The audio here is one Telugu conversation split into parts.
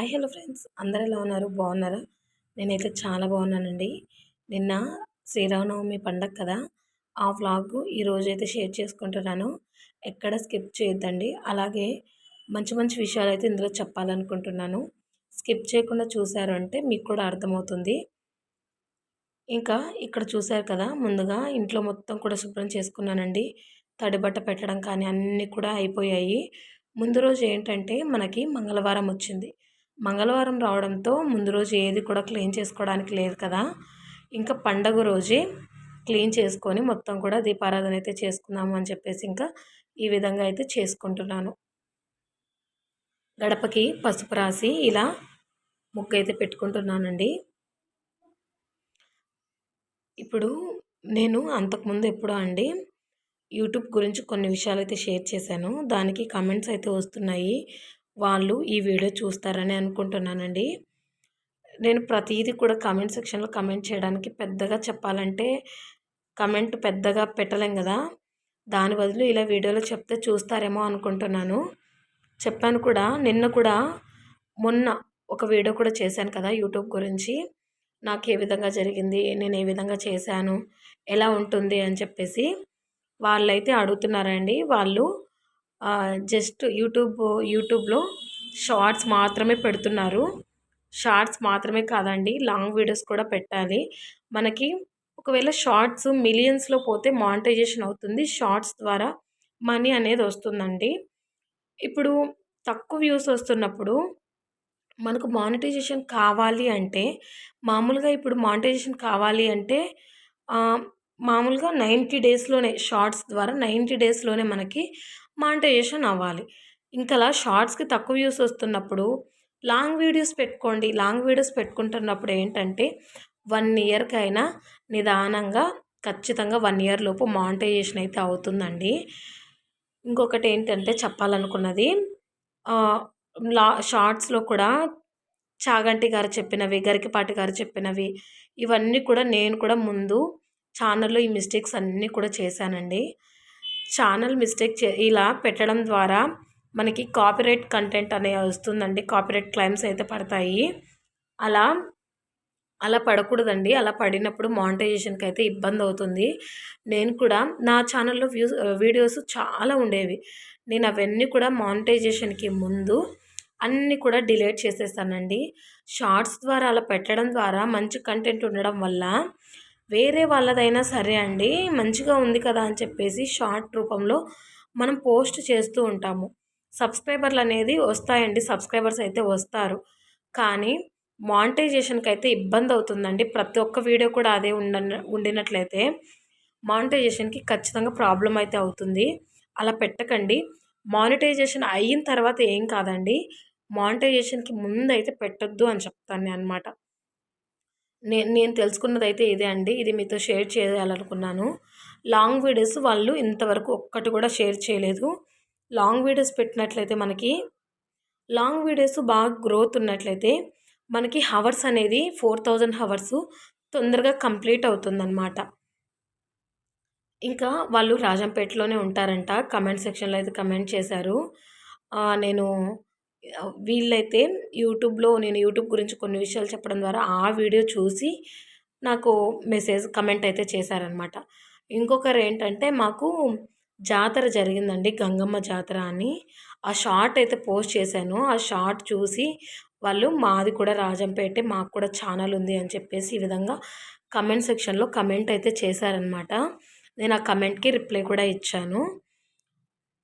Hi hello friends. అందరు ఎలా ఉన్నారు? బాగున్నారా? నేనైతే చాలా బాగున్నానండి. నిన్న శ్రీరామనవమి పండగ కదా. ఆ వ్లాగ్ ఈరోజు అయితే షేర్ చేసుకుంటున్నాను. ఎక్కడ స్కిప్ చేయొద్దండి. అలాగే మంచి మంచి విషయాలు అయితే ఇందులో చెప్పాలనుకుంటున్నాను. స్కిప్ చేయకుండా చూశారు అంటే మీకు కూడా అర్థమవుతుంది. ఇంకా ఇక్కడ చూశారు కదా ముందుగా ఇంట్లో మొత్తం కూడా శుభ్రం చేసుకున్నానండి. తడిబట్ట పెట్టడం కానీ అన్నీ కూడా అయిపోయాయి. ముందు రోజు ఏంటంటే మనకి మంగళవారం వచ్చింది. మంగళవారం రావడంతో ముందు రోజు ఏది కూడా క్లీన్ చేసుకోవడానికి లేదు కదా. ఇంకా పండగ రోజే క్లీన్ చేసుకొని మొత్తం కూడా దీపారాధన అయితే చేసుకుందాము అని చెప్పేసి ఇంకా ఈ విధంగా అయితే చేసుకుంటున్నాను. గడపకి పసుపు రాసి ఇలా ముక్క అయితే పెట్టుకుంటున్నానండి. ఇప్పుడు నేను అంతకుముందు ఎప్పుడో అండి యూట్యూబ్ గురించి కొన్ని విషయాలు అయితే షేర్ చేశాను. దానికి కమెంట్స్ అయితే వస్తున్నాయి. వాళ్ళు ఈ వీడియో చూస్తారని అనుకుంటున్నానండి. నేను ప్రతిదీ కూడా కమెంట్ సెక్షన్లో కమెంట్ చేయడానికి పెద్దగా చెప్పాలంటే కమెంట్ పెద్దగా పెట్టలేం కదా. దాని బదులు ఇలా వీడియోలో చెప్తే చూస్తారేమో అనుకుంటున్నాను. చెప్పాను కూడా నిన్న కూడా మొన్న ఒక వీడియో కూడా చేశాను కదా యూట్యూబ్ గురించి. నాకు ఏ విధంగా జరిగింది నేను ఏ విధంగా చేశాను ఎలా ఉంటుంది అని చెప్పేసి వాళ్ళైతే అడుగుతున్నారండి. వాళ్ళు జస్ట్ యూట్యూబ్ యూట్యూబ్లో షార్ట్స్ మాత్రమే పెడుతున్నారు. షార్ట్స్ మాత్రమే కాదండి లాంగ్ వీడియోస్ కూడా పెట్టాలి. మనకి ఒకవేళ షార్ట్స్ మిలియన్స్లో పోతే మానిటైజేషన్ అవుతుంది. షార్ట్స్ ద్వారా మనీ అనేది వస్తుందండి. ఇప్పుడు తక్కువ వ్యూస్ వస్తున్నప్పుడు మనకు మానిటైజేషన్ కావాలి అంటే మామూలుగా ఇప్పుడు మానిటైజేషన్ కావాలి అంటే మామూలుగా నైంటీ డేస్లోనే షార్ట్స్ ద్వారా నైంటీ డేస్లోనే మనకి మానిటైజేషన్ అవ్వాలి. ఇంకలా షార్ట్స్కి తక్కువ వ్యూస్ వస్తున్నప్పుడు లాంగ్ వీడియోస్ పెట్టుకోండి. లాంగ్ వీడియోస్ పెట్టుకుంటున్నప్పుడు ఏంటంటే వన్ ఇయర్కి అయినా నిదానంగా ఖచ్చితంగా వన్ ఇయర్ లోపు మానిటైజేషన్ అయితే అవుతుందండి. ఇంకొకటి ఏంటంటే చెప్పాలనుకున్నది లా షార్ట్స్లో కూడా చాగంటి గారు చెప్పినవి గరికపాటి గారు చెప్పినవి ఇవన్నీ కూడా నేను కూడా ముందు ఛానల్లో ఈ మిస్టేక్స్ అన్నీ కూడా చేశానండి. ఛానల్ మిస్టేక్ చే ఇలా పెట్టడం ద్వారా మనకి కాపీరైట్ కంటెంట్ అనే వస్తుందండి. కాపీరైట్ క్లైమ్స్ అయితే పడతాయి. అలా అలా పడకూడదండి. అలా పడినప్పుడు మానిటైజేషన్కి అయితే ఇబ్బంది అవుతుంది నేను కూడా నా ఛానల్లో వ్యూస్ వీడియోస్ చాలా ఉండేవి. నేను అవన్నీ కూడా మానిటైజేషన్కి ముందు అన్నీ కూడా డిలీట్ చేసేస్తానండి షార్ట్స్ ద్వారా అలా పెట్టడం ద్వారా మంచి కంటెంట్ ఉండడం వల్ల వేరే వాళ్ళదైనా సరే అండి మంచిగా ఉంది కదా అని చెప్పేసి షార్ట్ రూపంలో మనం పోస్ట్ చేస్తూ ఉంటాము. సబ్స్క్రైబర్లు అనేది వస్తాయండి సబ్స్క్రైబర్స్ అయితే వస్తారు. కానీ మానిటైజేషన్కి అయితే ఇబ్బంది అవుతుందండి ప్రతి ఒక్క వీడియో కూడా అదే ఉండ ఉండినట్లయితే మానిటైజేషన్కి ఖచ్చితంగా ప్రాబ్లం అయితే అవుతుంది. అలా పెట్టకండి. మానిటైజేషన్ అయిన తర్వాత ఏం కాదండి. మానిటైజేషన్కి ముందు అయితే పెట్టొద్దు అని చెప్తాను అనమాట నేను నేను తెలుసుకున్నది అయితే ఇదే అండి. ఇది మీతో షేర్ చేయాలనుకున్నాను. లాంగ్ వీడియోస్ వాళ్ళు ఇంతవరకు ఒక్కటి కూడా షేర్ చేయలేదు. లాంగ్ వీడియోస్ పెట్టినట్లయితే మనకి లాంగ్ వీడియోస్ బాగా గ్రోత్ ఉన్నట్లయితే మనకి హవర్స్ అనేది ఫోర్ థౌజండ్ హవర్స్ తొందరగా కంప్లీట్ అవుతుందన్నమాట. ఇంకా వాళ్ళు రాజంపేటలోనే ఉంటారంట. కమెంట్ సెక్షన్లో అయితే కమెంట్ చేశారు. నేను వీళ్ళైతే యూట్యూబ్లో నేను యూట్యూబ్ గురించి కొన్ని విషయాలు చెప్పడం ద్వారా ఆ వీడియో చూసి నాకు మెసేజ్ కమెంట్ అయితే చేశారనమాట ఇంకొకరు ఏంటంటే మాకు జాతర జరిగిందండి గంగమ్మ జాతర అని. ఆ షార్ట్ అయితే పోస్ట్ చేశాను. ఆ షార్ట్ చూసి వాళ్ళు మాది కూడా రాజంపేటే మాకు కూడా ఛానల్ ఉంది అని చెప్పేసి ఈ విధంగా కమెంట్ సెక్షన్లో కమెంట్ అయితే చేశారనమాట నేను ఆ కమెంట్కి రిప్లై కూడా ఇచ్చాను.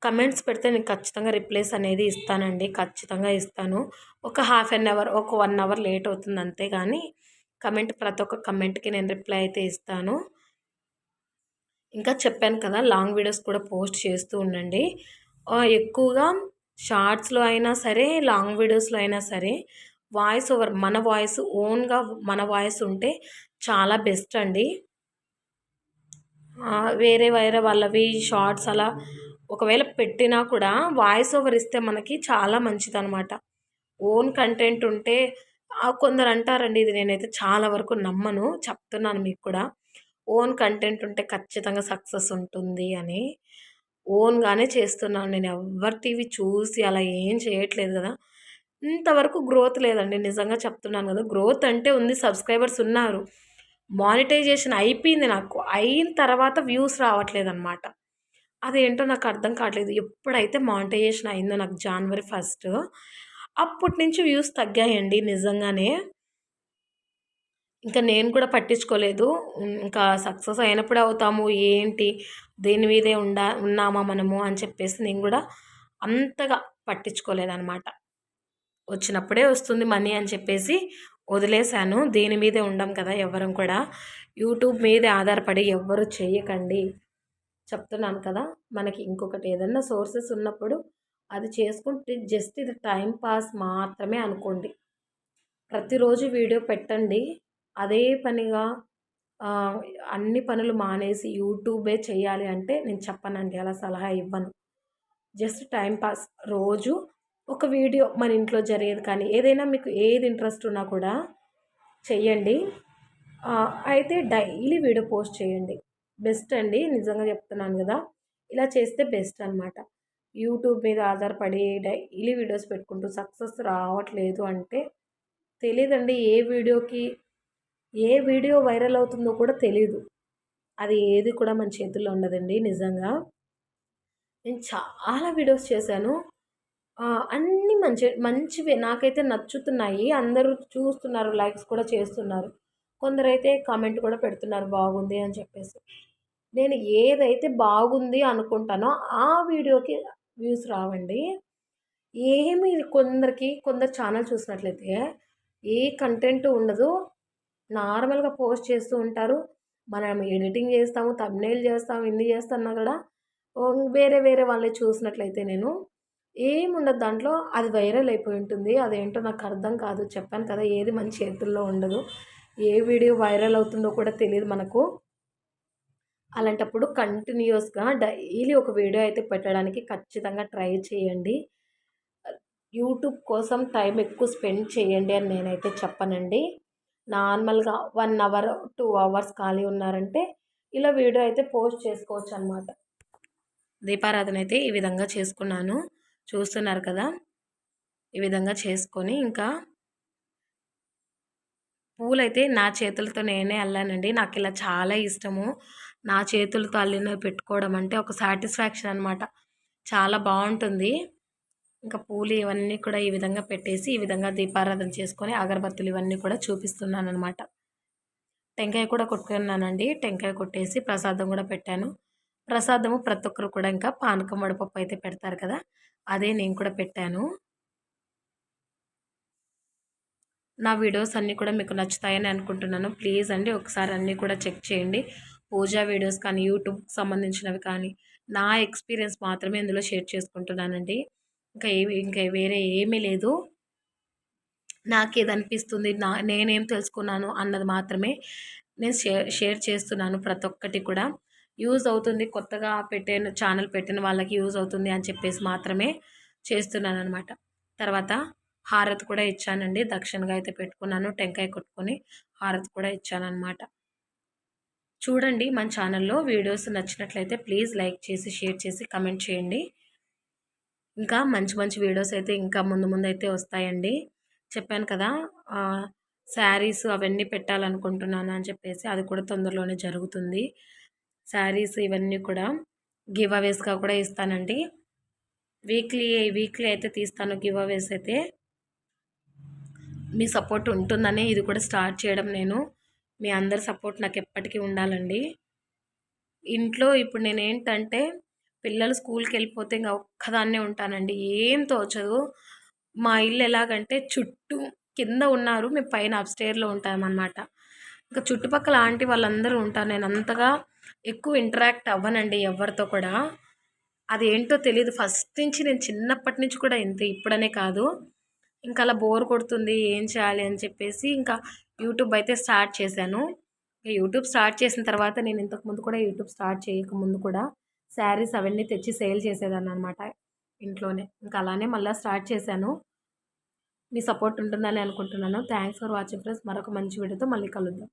కమెంట్స్ పెడితే నేను ఖచ్చితంగా రిప్లేస్ అనేది ఇస్తానండి. ఖచ్చితంగా ఇస్తాను. ఒక హాఫ్ అన్ అవర్ ఒక వన్ అవర్ లేట్ అవుతుంది అంతే కానీ కమెంట్ ప్రతి ఒక్క కమెంట్కి నేను రిప్లై అయితే ఇస్తాను. ఇంకా చెప్పాను కదా లాంగ్ వీడియోస్ కూడా పోస్ట్ చేస్తూ ఉండండి. ఎక్కువగా షార్ట్స్లో అయినా సరే లాంగ్ వీడియోస్లో అయినా సరే వాయిస్ ఓవర్ మన వాయిస్ ఓన్గా మన వాయిస్ ఉంటే చాలా బెస్ట్ అండి. వేరే వేరే వాళ్ళవి షార్ట్స్ అలా ఒకవేళ పెట్టినా కూడా వాయిస్ ఓవర్ ఇస్తే మనకి చాలా మంచిదనమాట ఓన్ కంటెంట్ ఉంటే కొందరు అంటారండి ఇది నేనైతే చాలా వరకు నమ్మను చెప్తున్నాను మీకు కూడా. ఓన్ కంటెంట్ ఉంటే ఖచ్చితంగా సక్సెస్ ఉంటుంది అని. ఓన్గానే చేస్తున్నాను నేను ఎవరి టీవీ చూసి అలా ఏం చేయట్లేదు కదా. ఇంతవరకు గ్రోత్ లేదండి నిజంగా చెప్తున్నాను కదా. గ్రోత్ అంటే ఉంది సబ్స్క్రైబర్స్ ఉన్నారు. మానిటైజేషన్ అయిపోయింది నాకు. అయిన తర్వాత వ్యూస్ రావట్లేదు అనమాట అదేంటో నాకు అర్థం కావట్లేదు. ఎప్పుడైతే మానిటైజేషన్ అయిందో నాకు జనవరి ఫస్ట్ అప్పటి నుంచి వ్యూస్ తగ్గాయండి నిజంగానే. ఇంకా నేను కూడా పట్టించుకోలేదు. ఇంకా సక్సెస్ అయినప్పుడే అవుతాము ఏంటి దేని మీదే ఉండా ఉన్నామా మనము అని చెప్పేసి నేను కూడా అంతగా పట్టించుకోలేదన్నమాట. వచ్చినప్పుడే వస్తుంది మనీ అని చెప్పేసి వదిలేశాను. దేని మీదే ఉండం కదా ఎవరం కూడా. యూట్యూబ్ మీదే ఆధారపడి ఎవ్వరు చేయకండి. చెప్తున్నాను కదా మనకి ఇంకొకటి ఏదన్నా సోర్సెస్ ఉన్నప్పుడు అది చేసుకుంటే జస్ట్ ఇది టైం పాస్ మాత్రమే అనుకోండి. ప్రతిరోజు వీడియో పెట్టండి అదే పనిగా అన్ని పనులు మానేసి యూట్యూబే చేయాలి అంటే నేను చెప్పనండి అలా సలహా ఇవ్వను. Just time pass. రోజు ఒక వీడియో మన ఇంట్లో జరిగేది కానీ ఏదైనా మీకు ఏది ఇంట్రెస్ట్ ఉన్నా కూడా చెయ్యండి. అయితే డైలీ వీడియో పోస్ట్ చేయండి. బెస్ట్ అండి నిజంగా చెప్తున్నాను కదా. ఇలా చేస్తే బెస్ట్ అనమాట యూట్యూబ్ మీద ఆధారపడి డైలీ వీడియోస్ పెట్టుకుంటూ సక్సెస్ రావట్లేదు అంటే తెలియదండి ఏ వీడియోకి ఏ వీడియో వైరల్ అవుతుందో కూడా తెలీదు. అది ఏది కూడా మన చేతుల్లో ఉండదండి నిజంగా. నేను చాలా వీడియోస్ చేశాను. అన్నీ మంచి మంచివే నాకైతే నచ్చుతున్నాయి. అందరూ చూస్తున్నారు లైక్స్ కూడా చేస్తున్నారు. కొందరైతే కామెంట్ కూడా పెడుతున్నారు బాగుంది అని చెప్పేసి. నేను ఏదైతే బాగుంది అనుకుంటానో ఆ వీడియోకి వ్యూస్ రావండి. ఏమి కొందరికి కొందరు ఛానల్ చూసినట్లయితే ఏ కంటెంట్ ఉండదు. నార్మల్గా పోస్ట్ చేస్తూ ఉంటారు. మనం ఎడిటింగ్ చేస్తాము తమ్నేల్ చేస్తాము ఇన్ని చేస్తున్నా కూడా వేరే వేరే వాళ్ళని చూసినట్లయితే నేను ఏముండదు దాంట్లో. అది వైరల్ అయిపోయి ఉంటుంది. అదేంటో నాకు అర్థం కాదు. చెప్పాను కదా ఏది మన చేతుల్లో ఉండదు. ఏ వీడియో వైరల్ అవుతుందో కూడా తెలియదు మనకు. అలాంటప్పుడు కంటిన్యూస్గా డైలీ ఒక వీడియో అయితే పెట్టడానికి ఖచ్చితంగా ట్రై చేయండి. యూట్యూబ్ కోసం టైం ఎక్కువ స్పెండ్ చేయండి అని నేనైతే చెప్పనండి. నార్మల్గా వన్ అవర్ టూ అవర్స్ ఖాళీ ఉన్నారంటే ఇలా వీడియో అయితే పోస్ట్ చేసుకోవచ్చు అనమాట దీపారాధన అయితే ఈ విధంగా చేసుకున్నాను. చూస్తున్నారు కదా? ఈ విధంగా చేసుకొని ఇంకా పూలైతే నా చేతులతో నేనే అల్లానండి. నాకు ఇలా చాలా ఇష్టము. నా చేతులతో అల్లినవి పెట్టుకోవడం అంటే ఒక సాటిస్ఫాక్షన్ అనమాట చాలా బాగుంటుంది. ఇంకా పూలు ఇవన్నీ కూడా ఈ విధంగా పెట్టేసి ఈ విధంగా దీపారాధన చేసుకొని అగరబత్తులు ఇవన్నీ కూడా చూపిస్తున్నాను అనమాట టెంకాయ కూడా కొట్టుకున్నానండి. టెంకాయ కొట్టేసి ప్రసాదం కూడా పెట్టాను. ప్రసాదము ప్రతి ఒక్కరు కూడా ఇంకా పానకం వడపప్పు అయితే పెడతారు కదా అదే నేను కూడా పెట్టాను. నా వీడియోస్ అన్నీ కూడా మీకు నచ్చుతాయని అనుకుంటున్నాను. ప్లీజ్ అండి ఒకసారి అన్నీ కూడా చెక్ చేయండి. పూజా వీడియోస్ కానీ యూట్యూబ్కి సంబంధించినవి కానీ నా ఎక్స్పీరియన్స్ మాత్రమే ఇందులో షేర్ చేసుకుంటున్నానండి. ఇంకా ఏమి ఇంకా వేరే ఏమీ లేదు. నాకేది అనిపిస్తుంది నా నేనేం తెలుసుకున్నాను అన్నది మాత్రమే నేను షేర్ షేర్ చేస్తున్నాను ప్రతి ఒక్కటి కూడా. యూజ్ అవుతుంది కొత్తగా పెట్టిన ఛానల్ పెట్టిన వాళ్ళకి యూజ్ అవుతుంది అని చెప్పేసి మాత్రమే చేస్తున్నాను అనమాట తర్వాత హారతి కూడా ఇచ్చానండి. దక్షిణగా అయితే పెట్టుకున్నాను టెంకాయ కొట్టుకొని హారతి కూడా ఇచ్చానమాట చూడండి మన ఛానల్లో వీడియోస్ నచ్చినట్లయితే ప్లీజ్ లైక్ చేసి షేర్ చేసి కమెంట్ చేయండి. ఇంకా మంచి మంచి వీడియోస్ అయితే ఇంకా ముందు ముందు అయితే వస్తాయండి. చెప్పాను కదా శారీస్ అవన్నీ పెట్టాలనుకుంటున్నాను అని చెప్పేసి అది కూడా తొందరలోనే జరుగుతుంది. శారీస్ ఇవన్నీ కూడా గివ్ అవేస్గా కూడా ఇస్తానండి. వీక్లీ వీక్లీ అయితే తీస్తాను గివ్ అవేస్ అయితే. మీ సపోర్ట్ ఉంటుందని ఇది కూడా స్టార్ట్ చేయడం నేను. మీ అందరి సపోర్ట్ నాకు ఎప్పటికీ ఉండాలండి. ఇంట్లో ఇప్పుడు నేను ఏంటంటే పిల్లలు స్కూల్కి వెళ్ళిపోతే ఇంకా ఒక్కదాన్నే ఉంటానండి. ఏం తోచదు. మా ఇల్లు ఎలాగంటే చుట్టూ కింద ఉన్నారు. మేము పైన అప్స్టేర్లో ఉంటామన్నమాట. ఇంకా చుట్టుపక్కల ఆంటీ వాళ్ళందరూ ఉంటారు. నేను అంతగా ఎక్కువ ఇంటరాక్ట్ అవ్వనండి ఎవరితో కూడా. అది ఏంటో తెలియదు ఫస్ట్ నుంచి నేను చిన్నప్పటి నుంచి కూడా ఇంత. ఇప్పుడనే కాదు. ఇంకా అలా బోర్ కొడుతుంది ఏం చేయాలి అని చెప్పేసి ఇంకా యూట్యూబ్ అయితే స్టార్ట్ చేశాను. యూట్యూబ్ స్టార్ట్ చేసిన తర్వాత నేను ఇంతకుముందు కూడా యూట్యూబ్ స్టార్ట్ చేయకముందు కూడా శారీస్ అవన్నీ తెచ్చి సేల్ చేసేదాన్ని అనమాట ఇంట్లోనే. ఇంకా అలానే మళ్ళీ స్టార్ట్ చేశాను. మీ సపోర్ట్ ఉంటుందని అనుకుంటున్నాను. Thanks for watching friends. మరొక మంచి వీడియోతో మళ్ళీ కలుద్దాం.